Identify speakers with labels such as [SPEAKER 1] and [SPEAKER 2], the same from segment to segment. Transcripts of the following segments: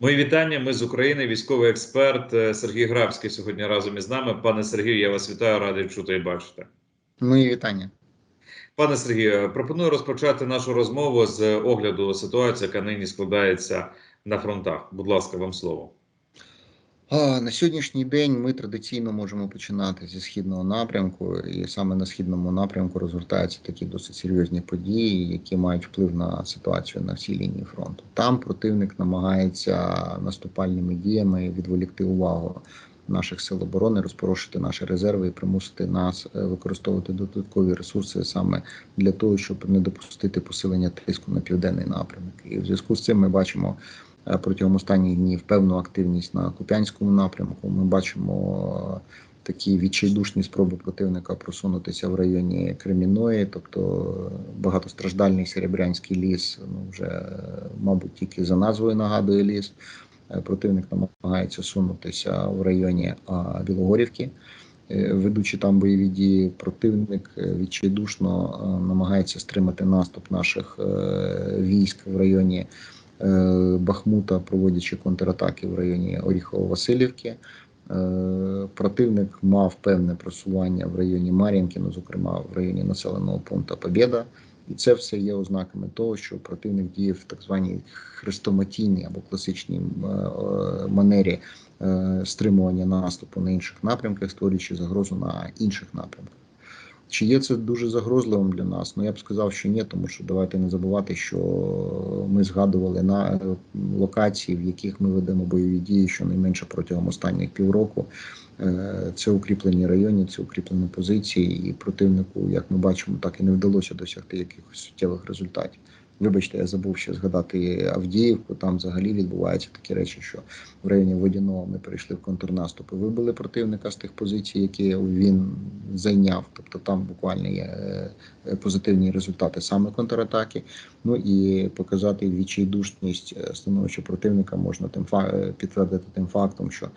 [SPEAKER 1] Мої вітання. Ми з України. Військовий експерт е, Сергій Грабський сьогодні разом із нами. Пане Сергію, я вас вітаю, радий чути і бачити.
[SPEAKER 2] Мої вітання.
[SPEAKER 1] Пане Сергію, пропоную розпочати нашу розмову з огляду ситуації, яка нині складається на фронтах. Будь ласка, вам слово.
[SPEAKER 2] На сьогоднішній день ми традиційно можемо починати зі східного напрямку, і саме на східному напрямку розгортаються такі досить серйозні події, які мають вплив на ситуацію на всій лінії фронту. Там противник намагається наступальними діями відволікти увагу наших сил оборони, розпорошити наші резерви і примусити нас е, використовувати додаткові ресурси саме для того, щоб не допустити посилення тиску на південний напрямок. І в зв'язку з цим ми бачимо. Е, Протягом останніх днів певну активність на Куп'янському напрямку. Ми бачимо е, такі відчайдушні спроби противника просунутися в районі Креміної, тобто е, багатостраждальний Серебрянський ліс, ну вже мабуть тільки за назвою нагадує ліс. Противник намагається сунутися в районі Білогорівки. Ведучи там бойові дії, противник відчайдушно намагається стримати наступ наших військ в районі Бахмута, проводячи контратаки в районі Оріхово-Василівки. Е, Противник мав певне просування в районі Мар'їнки, ну зокрема в районі населеного пункту Побєда. І це все є ознаками того, що противник діє в так званій хрестоматійній або класичній е, е, манері е, стримування наступу на інших напрямках, створюючи загрозу на інших напрямках. Чи є це дуже загрозливим для нас? Ну я б сказав, що ні, тому що давайте не забувати, що ми згадували на е, локації, в яких ми ведемо бойові дії, щонайменше протягом останніх півроку. Е, Це укріплені райони, це укріплені позиції, і противнику, як ми бачимо, так і не вдалося досягти якихось суттєвих результатів. Вибачте, я забув ще згадати Авдіївку. Там взагалі відбуваються такі речі, що в районі Водяного ми перейшли в контрнаступ вибили противника з тих позицій, які він зайняв. Тобто там буквально є е, позитивні результати саме контратаки. Ну і показати відчайдушність е, становища противника можна тим е, підтвердити тим фактом, що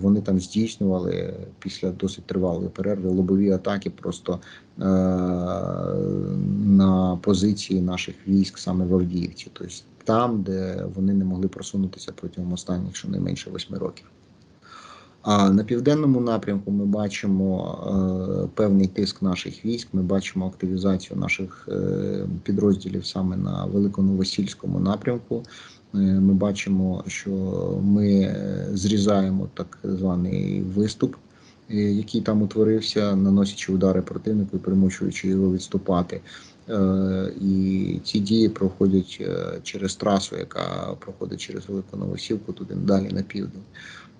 [SPEAKER 2] вони там здійснювали після досить тривалої перерви лобові атаки просто на позиції наших військ саме в Авдіївці, тобто там, де вони не могли просунутися протягом останніх щонайменше восьми років. А на південному напрямку ми бачимо е, певний тиск наших військ. Ми бачимо активізацію наших е, підрозділів саме на Великоновосільському напрямку. Е, Ми бачимо, що ми е, зрізаємо так званий виступ, е, який там утворився, наносячи удари противнику і примушуючи його відступати. Е, І ці дії проходять е, через трасу, яка проходить через Велику Новосілку, туди далі на південь.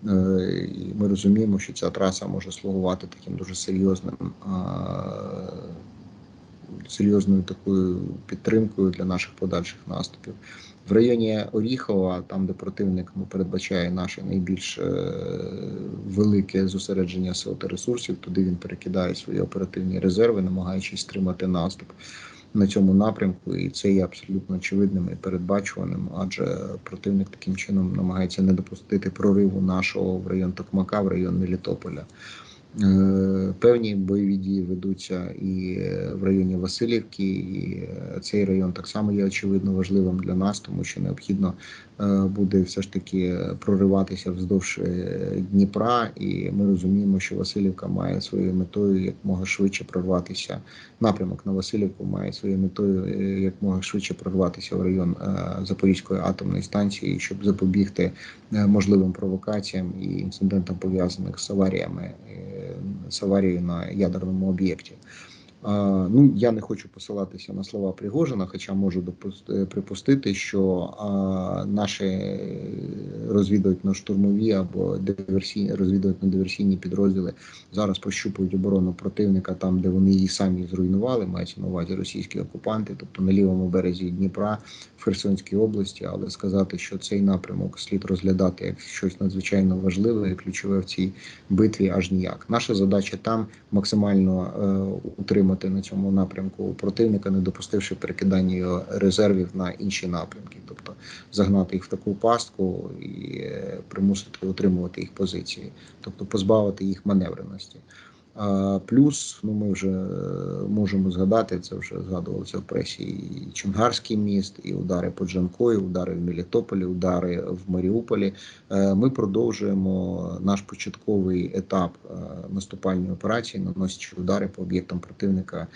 [SPEAKER 2] Е, І ми розуміємо, що ця траса може слугувати таким дуже серйозним серйозною такою підтримкою для наших подальших наступів. В районі Оріхова, там де противник ну, передбачає наше найбільш велике зосередження сил та ресурсів, туди він перекидає свої оперативні резерви, намагаючись стримати наступ на цьому напрямку, і це є абсолютно очевидним і передбачуваним, адже противник таким чином намагається не допустити прориву нашого в район Токмака, в район Мелітополя. Е, Певні бойові дії ведуться і е, в районі Васильівки, і е, цей район так само є очевидно важливим для нас, тому що необхідно буде все ж таки прориватися вздовж Дніпра, і ми розуміємо, що Васильівка має своєю метою якмога швидше прорватися. Напрямок на Васильівку має своєю метою е, якмога швидше прорватися в район Запорізької атомної станції, щоб запобігти можливим провокаціям і інцидентам пов'язаних з аваріями з аварії на ядерному об'єкті. Ну я не хочу посилатися на слова Пригожина, хоча можу е, припустити, що наші розвідувально-штурмові або диверсійні розвідувально-диверсійні підрозділи зараз прощупують оборону противника там, де вони її самі зруйнували, мається на увазі російські окупанти, тобто на лівому березі Дніпра в Херсонській області, але сказати, що цей напрямок слід розглядати як щось надзвичайно важливе і ключове в цій битві, аж ніяк. Наша задача там максимально е, утримати на цьому напрямку противника, не допустивши перекидання резервів на інші напрямки, тобто загнати їх в таку пастку і е, примусити утримувати їх позиції, тобто позбавити їх маневреності. А, Плюс, ну ми вже е, можемо згадати, це вже згадувалося в пресі, і Чонгарський міст, і удари по Джанкої, удари в Мелітополі, удари в Маріуполі. Е, Ми продовжуємо наш початковий етап наступальної операції, наносячи удари по об'єктам противника е,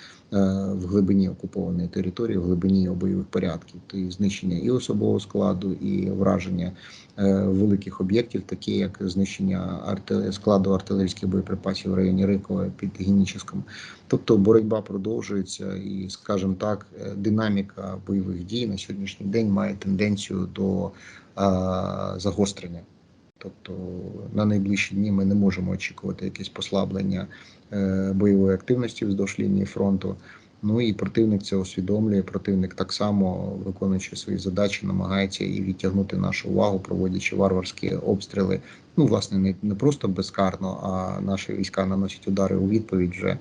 [SPEAKER 2] в глибині окупованої території, в глибині бойових порядків, і знищення і особового складу, і враження е, великих об'єктів, такі як знищення складу артилерійських боєприпасів в районі Рикова під Геніческом. Тобто боротьба продовжується, і, скажімо так, е, динаміка бойових дій на сьогоднішній день має тенденцію до загострення. Тобто на найближчі дні ми не можемо очікувати якесь послаблення е, бойової активності вздовж лінії фронту. Ну і противник це усвідомлює. Противник так само, виконуючи свої задачі, намагається і відтягнути нашу увагу, проводячи варварські обстріли. Ну, власне, не, не просто безкарно, а наші війська наносять удари у відповідь вже е,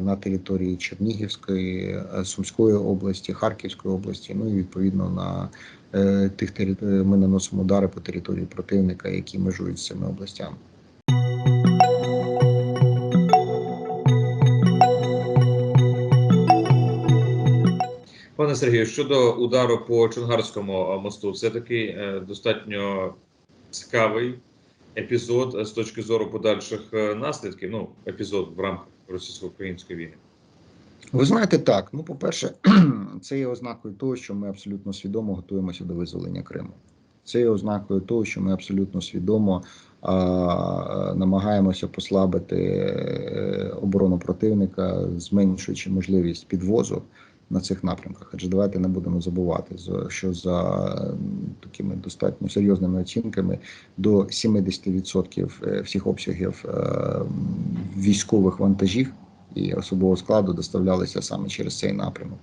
[SPEAKER 2] на території Чернігівської, е, Сумської області, Харківської області. Ну і відповідно на е, тих територій ми наносимо удари по території противника, які межують з цими областями.
[SPEAKER 1] Пане Сергію, щодо удару по Чонгарському е, мосту, це такий е, достатньо цікавий епізод е, з точки зору подальших наслідків. Ну, епізод в рамках російсько-української війни.
[SPEAKER 2] Ви знаєте, так. Ну, по-перше, це є ознакою того, що ми абсолютно свідомо готуємося до визволення Криму. Це є ознакою того, що ми абсолютно свідомо а, намагаємося послабити оборону противника, зменшуючи можливість підвозу на цих напрямках. Адже давайте не будемо забувати, за- що за такими достатньо серйозними оцінками до 70% е, всіх обсягів е, військових вантажів і особового складу доставлялися саме через цей напрямок.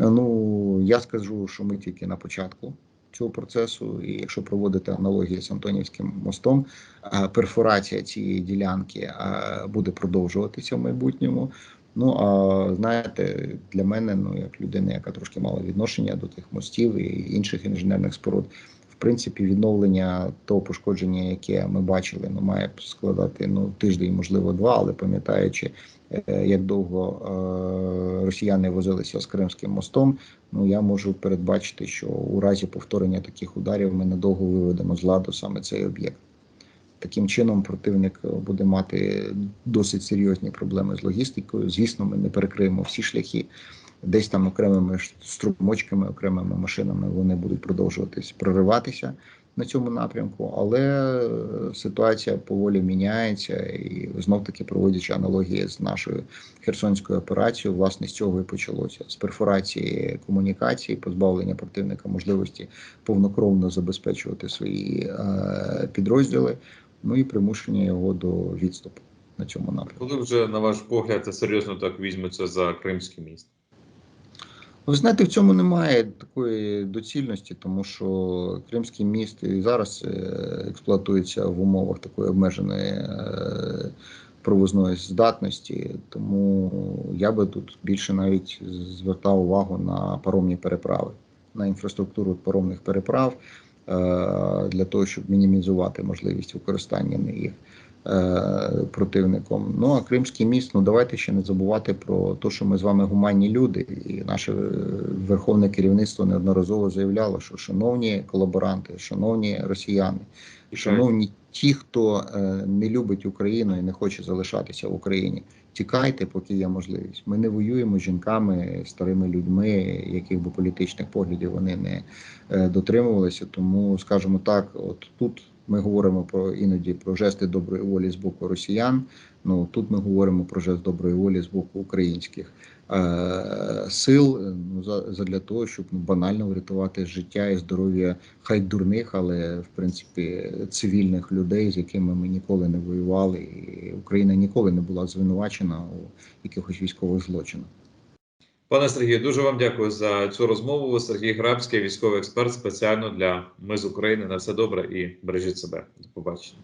[SPEAKER 2] Е, Ну я скажу, що ми тільки на початку цього процесу, і якщо проводити аналогії з Антонівським мостом, перфорація цієї ділянки буде продовжуватися в майбутньому. Ну а знаєте, для мене, ну як людина, яка трошки мала відношення до тих мостів і інших інженерних споруд, в принципі, відновлення того пошкодження, яке ми бачили, ну має складати ну тиждень, можливо, два, але пам'ятаючи, е, як довго е, росіяни возилися з Кримським мостом, ну я можу передбачити, що у разі повторення таких ударів ми надовго виведемо з ладу саме цей об'єкт. Таким чином, противник буде мати досить серйозні проблеми з логістикою. Звісно, ми не перекриємо всі шляхи. Десь там окремими струмочками, окремими машинами вони будуть продовжуватись прориватися на цьому напрямку, але е, ситуація поволі міняється, і знов таки проводячи аналогії з нашою херсонською операцією, власне з цього і почалося з перфорації комунікації, позбавлення противника можливості повнокровно забезпечувати свої е, підрозділи, ну і примушення його до відступу на цьому напрямку.
[SPEAKER 1] Коли вже, на ваш погляд, серйозно так візьметься за Кримський міст?
[SPEAKER 2] Ви знаєте, в цьому немає такої доцільності, тому що Кримський міст і зараз е, експлуатується в умовах такої обмеженої е, провозної здатності. Тому я би тут більше навіть звертав увагу на паромні переправи, на інфраструктуру паромних переправ для того, щоб мінімізувати можливість використання їх е, противником. Ну а Кримський міст, ну давайте ще не забувати про те, що ми з вами гуманні люди, і наше е, верховне керівництво неодноразово заявляло, що шановні колаборанти, шановні росіяни, шановні ті, хто е, не любить Україну і не хоче залишатися в Україні. Тікайте, поки є можливість. Ми не воюємо з жінками, старими людьми, яких би політичних поглядів вони не е, дотримувалися. Тому, скажімо так, от тут ми говоримо про іноді про жести доброї волі з боку росіян. Ну тут ми говоримо про жест доброї волі з боку українських сил. е, Ну за, задля того, щоб ну, банально врятувати життя і здоров'я хай дурних, але в принципі цивільних людей, з якими ми ніколи не воювали, і Україна ніколи не була звинувачена у якихось військових злочинах.
[SPEAKER 1] Пане Сергію, дуже вам дякую за цю розмову. Сергій Грабський, військовий експерт, спеціально для Ми з України. На все добре і бережіть себе. До побачення.